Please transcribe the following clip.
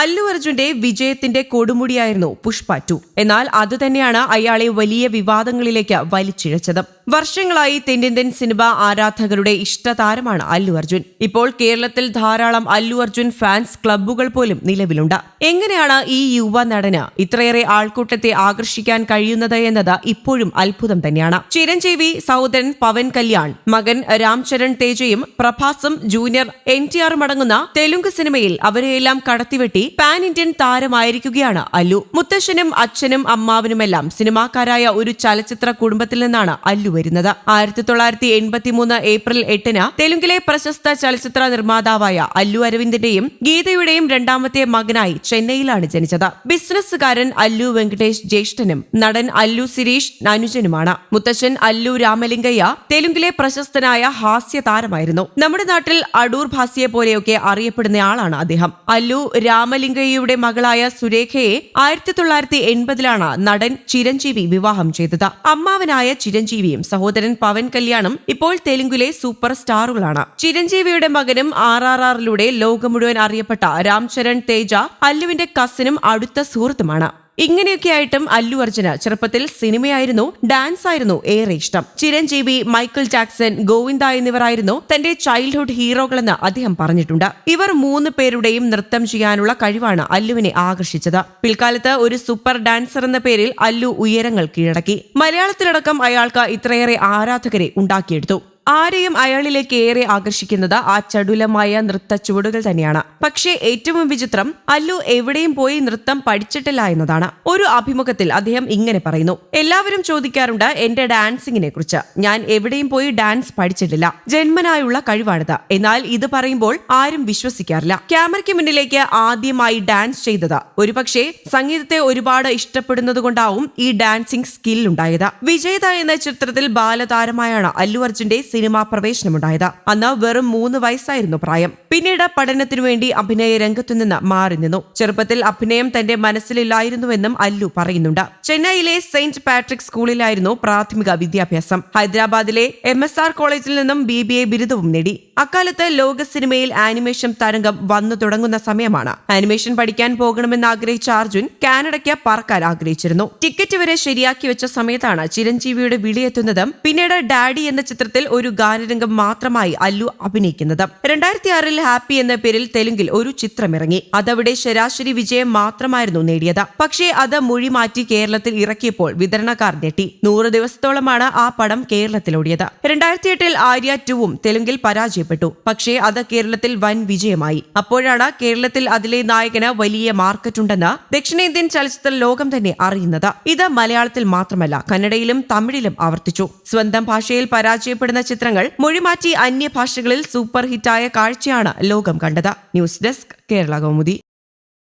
അല്ലു അർജുന്റെ വിജയത്തിന്റെ കൊടുമുടിയായിരുന്നു പുഷ്പ ടു. എന്നാൽ അതുതന്നെയാണ് അയാളെ വലിയ വിവാദങ്ങളിലേക്ക് വലിച്ചിഴച്ചത്. വർഷങ്ങളായി തെന്നിന്ത്യൻ സിനിമ ആരാധകരുടെ ഇഷ്ടതാരമാണ് അല്ലു അർജുൻ ഇപ്പോൾ കേരളത്തിൽ ധാരാളം അല്ലു അർജുൻ ഫാൻസ് ക്ലബ്ബുകൾ പോലും നിലവിലുണ്ട്. എങ്ങനെയാണ് ഈ യുവ നടന് ഇത്രയേറെ ആൾക്കൂട്ടത്തെ ആകർഷിക്കാൻ കഴിയുന്നത് എന്നത് ഇപ്പോഴും അത്ഭുതം തന്നെയാണ്. ചിരഞ്ജീവി സഹോദരൻ പവൻ കല്യാൺ മകൻ രാംചരൺ തേജയും പ്രഭാസും ജൂനിയർ എൻ ടി ആറും അടങ്ങുന്ന തെലുങ്ക് സിനിമയിൽ അവരെയെല്ലാം കടത്തിവെട്ടി പാൻ ഇന്ത്യൻ താരമായിരിക്കുകയാണ് അല്ലു. മുത്തശ്ശനും അച്ഛനും അമ്മാവനുമെല്ലാം സിനിമാക്കാരായ ഒരു ചലച്ചിത്ര കുടുംബത്തിൽ നിന്നാണ് അല്ലു വരുന്നത്. ആയിരത്തി തൊള്ളായിരത്തി എൺപത്തിമൂന്ന് ഏപ്രിൽ എട്ടിന് തെലുങ്കിലെ പ്രശസ്ത ചലച്ചിത്ര നിർമ്മാതാവായ അല്ലു അരവിന്ദിന്റെയും ഗീതയുടെയും രണ്ടാമത്തെ മകനായി ചെന്നൈയിലാണ് ജനിച്ചത്. ബിസിനസ്സുകാരൻ അല്ലു വെങ്കടേഷ് ജ്യേഷ്ഠനും നടൻ അല്ലു സിരീഷ് അനുജനുമാണ്. മുത്തശ്ശൻ അല്ലു രാമലിംഗയ്യ തെലുങ്കിലെ പ്രശസ്തനായ ഹാസ്യ താരമായിരുന്നു. നമ്മുടെ നാട്ടിൽ അടൂർ ഭാസിയെ പോലെയൊക്കെ അറിയപ്പെടുന്നയാളാണ് അദ്ദേഹം. അല്ലു രാമലിംഗയ്യയുടെ മകളായ സുരേഖയെ ആയിരത്തി തൊള്ളായിരത്തി എൺപതിലാണ് നടൻ ചിരഞ്ജീവി വിവാഹം ചെയ്തത്. അമ്മാവനായ ചിരഞ്ജീവിയും സഹോദരൻ പവൻ കല്യാണും ഇപ്പോൾ തെലുങ്കിലെ സൂപ്പർ സ്റ്റാറുകളാണ്. ചിരഞ്ജീവിയുടെ മകനും ആർ ആർ ആറിലൂടെ ലോകം മുഴുവൻ അറിയപ്പെട്ട രാംചരൺ തേജ അല്ലുവിന്റെ കസിനും അടുത്ത സുഹൃത്തുമാണ്. ഇങ്ങനെയൊക്കെ ആയിട്ടും അല്ലു അർജുന് ചെറുപ്പത്തിൽ സിനിമയായിരുന്നു ഡാൻസ് ആയിരുന്നു ഏറെ ഇഷ്ടം. ചിരഞ്ജീവി മൈക്കിൾ ജാക്സൺ ഗോവിന്ദ എന്നിവരായിരുന്നു തന്റെ ചൈൽഡ്ഹുഡ് ഹീറോകളെന്ന് അദ്ദേഹം പറഞ്ഞിട്ടുണ്ട്. ഇവർ മൂന്ന് പേരുടെയും നൃത്തം ചെയ്യാനുള്ള കഴിവാണ് അല്ലുവിനെ ആകർഷിച്ചത്. പിൽക്കാലത്ത് ഒരു സൂപ്പർ ഡാൻസർ എന്ന പേരിൽ അല്ലു ഉയരങ്ങൾ കീഴടക്കി. മലയാളത്തിലടക്കം അയാൾക്ക് ഇത്രയേറെ ആരാധകരെ ഉണ്ടാക്കിയെടുത്തു. ആരെയും അയാളിലേക്ക് ഏറെ ആകർഷിക്കുന്നത് ആ ചടുലമായ നൃത്ത ചുവടുകൾ തന്നെയാണ്. പക്ഷേ ഏറ്റവും വിചിത്രം അല്ലു എവിടെയും പോയി നൃത്തം പഠിച്ചിട്ടില്ല എന്നതാണ്. ഒരു അഭിമുഖത്തിൽ അദ്ദേഹം ഇങ്ങനെ പറയുന്നു. എല്ലാവരും ചോദിക്കാറുണ്ട് എന്റെ ഡാൻസിങ്ങിനെ കുറിച്ച് ഞാൻ എവിടെയും പോയി ഡാൻസ് പഠിച്ചിട്ടില്ല. ജന്മനായുള്ള കഴിവാണിത്. എന്നാൽ ഇത് പറയുമ്പോൾ ആരും വിശ്വസിക്കാറില്ല. ക്യാമറയ്ക്ക് മുന്നിലേക്ക് ആദ്യമായി ഡാൻസ് ചെയ്തത് ഒരുപക്ഷെ സംഗീതത്തെ ഒരുപാട് ഇഷ്ടപ്പെടുന്നത് കൊണ്ടാവും ഈ ഡാൻസിംഗ് സ്കിൽ ഉണ്ടായത്. വിജയത എന്ന ചിത്രത്തിൽ ബാലതാരമായാണ് അല്ലു അർജുന്റെ സിനിമാ പ്രവേശനമുണ്ടായത്. അന്ന് വെറും മൂന്ന് വയസ്സായിരുന്നു പ്രായം. പിന്നീട് പഠനത്തിനു വേണ്ടി അഭിനയ രംഗത്തു നിന്ന് മാറി നിന്നു. ചെറുപ്പത്തിൽ അഭിനയം തന്റെ മനസ്സിലില്ലായിരുന്നുവെന്നും അല്ലു പറയുന്നുണ്ട്. ചെന്നൈയിലെ സെയിന്റ് പാട്രിക് സ്കൂളിലായിരുന്നു പ്രാഥമിക വിദ്യാഭ്യാസം. ഹൈദരാബാദിലെ എം എസ് ആർ കോളേജിൽ നിന്നും ബി ബി എ ബിരുദവും നേടി. അക്കാലത്ത് ലോക സിനിമയിൽ ആനിമേഷൻ തരംഗം വന്നു തുടങ്ങുന്ന സമയമാണ്. ആനിമേഷൻ പഠിക്കാൻ പോകണമെന്ന് ആഗ്രഹിച്ച അർജുൻ കാനഡയ്ക്ക് പറക്കാൻ ആഗ്രഹിച്ചിരുന്നു. ടിക്കറ്റ് വരെ ശരിയാക്കി വെച്ച സമയത്താണ് ചിരഞ്ജീവിയുടെ വിളിയെത്തുന്നതും പിന്നീട് ഡാഡി എന്ന ചിത്രത്തിൽ ഗാനരംഗം മാത്രമായി അല്ലു അഭിനയിക്കുന്നത്. രണ്ടായിരത്തി ആറിൽ ഹാപ്പി എന്ന പേരിൽ തെലുങ്കിൽ ഒരു ചിത്രമിറങ്ങി. അതവിടെ ശരാശരി വിജയം മാത്രമായിരുന്നു നേടിയത്. പക്ഷേ അത് മൊഴി മാറ്റി കേരളത്തിൽ ഇറക്കിയപ്പോൾ വിതരണക്കാർ ഞെട്ടി. നൂറ് ദിവസത്തോളമാണ് ആ പടം കേരളത്തിലോടിയത്. രണ്ടായിരത്തി എട്ടിൽ ആര്യ ടുവും തെലുങ്കിൽ പരാജയപ്പെട്ടു. പക്ഷേ അത് കേരളത്തിൽ വൻ വിജയമായി. അപ്പോഴാണ് കേരളത്തിൽ അതിലെ നായകന് വലിയ മാർക്കറ്റുണ്ടെന്ന് ദക്ഷിണേന്ത്യൻ ചലച്ചിത്ര ലോകം തന്നെ അറിയുന്നത്. ഇത് മലയാളത്തിൽ മാത്രമല്ല കന്നഡയിലും തമിഴിലും ആവർത്തിച്ചു. സ്വന്തം ഭാഷയിൽ പരാജയപ്പെടുന്ന ചിത്രങ്ങൾ മൊഴിമാറ്റി അന്യഭാഷകളിൽ സൂപ്പർ ഹിറ്റായ കാഴ്ചയാണ് ലോകം കണ്ടത്. News desk Kerala Kaumudi.